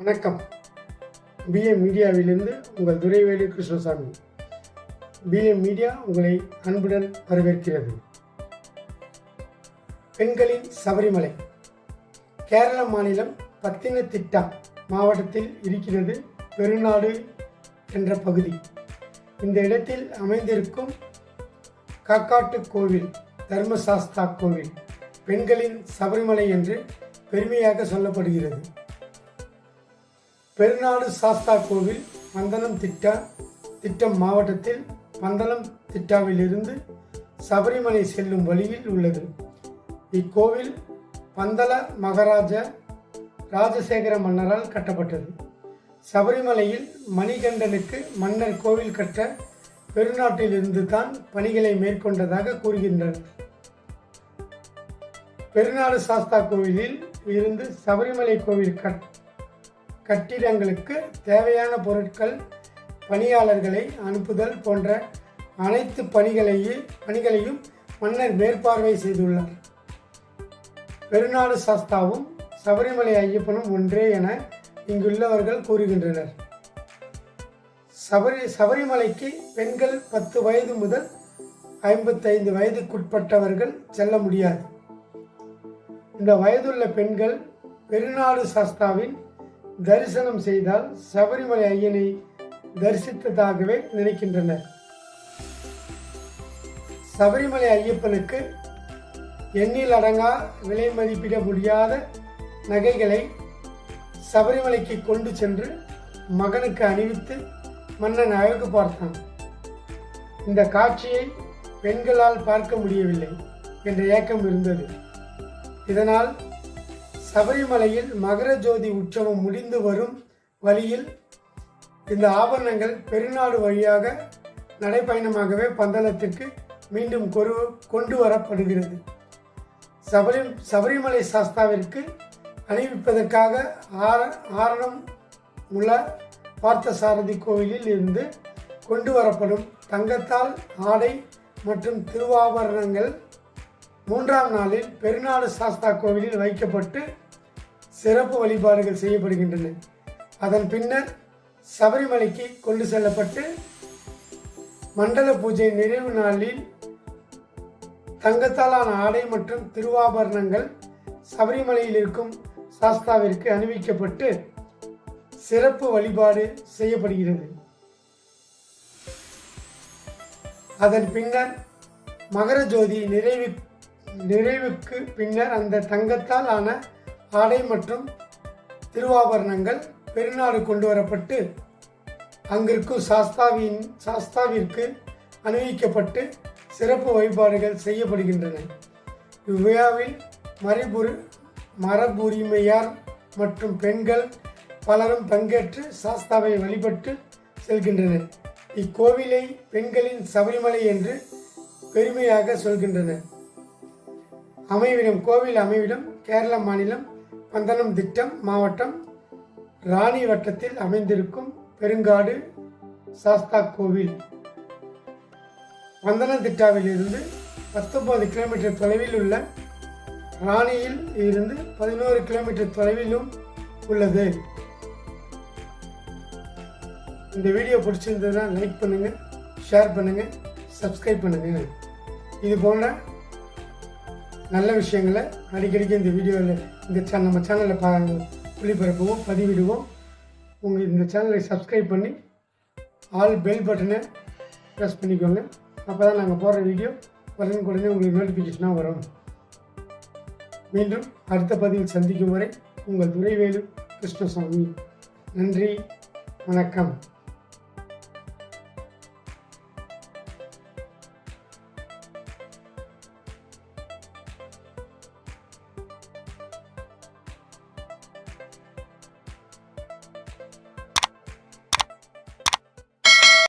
வணக்கம். பிஏ மீடியாவிலிருந்து உங்கள் Duraivelu Krishnasamy. BA media உங்களை அன்புடன் வரவேற்கிறது. பெண்களின் சபரிமலை. கேரள மாநிலம் பத்தினத்திட்டா மாவட்டத்தில் இருக்கிறது பெருநாடு என்ற பகுதி. இந்த இடத்தில் அமைந்திருக்கும் காக்காட்டு கோவில் தர்மசாஸ்தா கோவில் பெண்களின் சபரிமலை என்று பெருமையாக சொல்லப்படுகிறது. பெருநாடு சாஸ்தா கோவில் மந்தனம் திட்டா திட்டம் மாவட்டத்தில் மந்தனம் திட்டாவிலிருந்து சபரிமலை செல்லும் வழியில் உள்ளது. இக்கோவில் பந்தல மகாராஜா ராஜசேகர மன்னரால் கட்டப்பட்டது. சபரிமலையில் மணிகண்டனுக்கு மன்னர் கோவில் கட்ட பெருநாட்டிலிருந்து தான் பணிகளை மேற்கொண்டதாக கூறுகின்றனர். பெருநாடு சாஸ்தா கோவிலில் இருந்து சபரிமலை கோவில் கட் கட்டிடங்களுக்கு தேவையான பொருட்கள் பணியாளர்களை அனுப்புதல் போன்ற அனைத்து பணிகளையும் பணிகளையும் மன்னர் மேற்பார்வை செய்துள்ளார். பெருநாடு சாஸ்தாவும் சபரிமலை ஐயப்பனும் ஒன்றே என இங்குள்ளவர்கள் கூறுகின்றனர். சபரி சபரிமலைக்கு பெண்கள் பத்து வயது முதல் ஐம்பத்தைந்து வயதுக்குட்பட்டவர்கள் செல்ல முடியாது. இந்த வயதுள்ள பெண்கள் பெருநாடு சாஸ்தாவின் தரிசனம் செய்தால் சபரிமலை ஐயனை தரிசித்ததாகவே நினைக்கின்றனர். சபரிமலை ஐயப்பனுக்கு எண்ணில் அடங்கா விலை மதிப்பிட முடியாத நகைகளை சபரிமலைக்கு கொண்டு சென்று மகனுக்கு அணிவித்து மன்னன் அழகு பார்த்தான். இந்த காட்சியை பெண்களால் பார்க்க முடியவில்லை என்ற ஏக்கம் இருந்தது. இதனால் சபரிமலையில் மகர ஜோதி உற்சவம் முடிந்து வரும் வழியில் இந்த ஆபரணங்கள் பெருநாடு வழியாக நடைப்பயணமாகவே பந்தளத்திற்கு மீண்டும் கொரு கொண்டு வரப்படுகிறது. சபரி சபரிமலை சாஸ்தாவிற்கு அணிவிப்பதற்காக ஆர ஆரணம் உள்ள பார்த்தசாரதி கோவிலில் இருந்து கொண்டு வரப்படும் தங்கத்தால் ஆடை மற்றும் திருவாபரணங்கள் மூன்றாம் நாளில் பெருநாடு சாஸ்தா கோவிலில் வைக்கப்பட்டு சிறப்பு வழிபாடுகள் செய்யப்படுகின்றன. அதன் பின்னர் சபரிமலைக்கு கொண்டு செல்லப்பட்டு மண்டல பூஜை நிறைவு நாளில் தங்கத்தாலான ஆடை மற்றும் திருவாபரணங்கள் சபரிமலையில் இருக்கும் சாஸ்தாவிற்கு அணிவிக்கப்பட்டு சிறப்பு வழிபாடு செய்யப்படுகிறது. அதன் பின்னர் மகர ஜோதி நிறைவு நிறைவுக்கு பின்னர் அந்த தங்கத்தால் ஆன ஆடை மற்றும் திருவாபரணங்கள் பெருநாடு கொண்டு வரப்பட்டு அங்கிருக்கும் சாஸ்தாவின் சாஸ்தாவிற்கு அணிவிக்கப்பட்டு சிறப்பு வழிபாடுகள் செய்யப்படுகின்றன. இவ்விழாவில் மறைபுரி மரபுரிமையார் மற்றும் பெண்கள் பலரும் பங்கேற்று சாஸ்தாவை வழிபட்டு செல்கின்றனர். இக்கோவிலை பெண்களின் சபரிமலை என்று பெருமையாக சொல்கின்றனர். அமைவிடம் கோவில் அமைவிடம் கேரள மாநிலம் பந்தனம் திட்டம் மாவட்டம் ராணி வட்டத்தில் அமைந்திருக்கும் பெருங்காடு சாஸ்தா கோவில். பந்தனத்திட்டாவில் இருந்து பத்தொன்பது கிலோமீட்டர் தொலைவில் உள்ள ராணியில் இருந்து பதினோரு கிலோமீட்டர் தொலைவிலும் உள்ளது. இந்த வீடியோ பிடிச்சிருந்ததுன்னா லைக் பண்ணுங்கள் ஷேர் பண்ணுங்கள் சப்ஸ்கிரைப் பண்ணுங்கள் இது போன்ற நல்ல விஷயங்களை அடிக்கடிக்கு இந்த வீடியோவில் இந்த சேனல் நம்ம சேனலில் பா ஒளிபரப்புவோம் பதிவிடுவோம். உங்கள் இந்த சேனலை சப்ஸ்கிரைப் பண்ணி ஆல் பெல் பட்டனை ப்ரெஸ் பண்ணிக்கோங்க. அப்போ தான் நாங்கள் போடுற வீடியோ உடனுக்குடனே உங்களுக்கு நோட்டிஃபிகேஷனாக வரும். மீண்டும் அடுத்த பதிவில் சந்திக்கும் வரை உங்கள் துறைவேலு கிருஷ்ணசாமி. நன்றி வணக்கம்.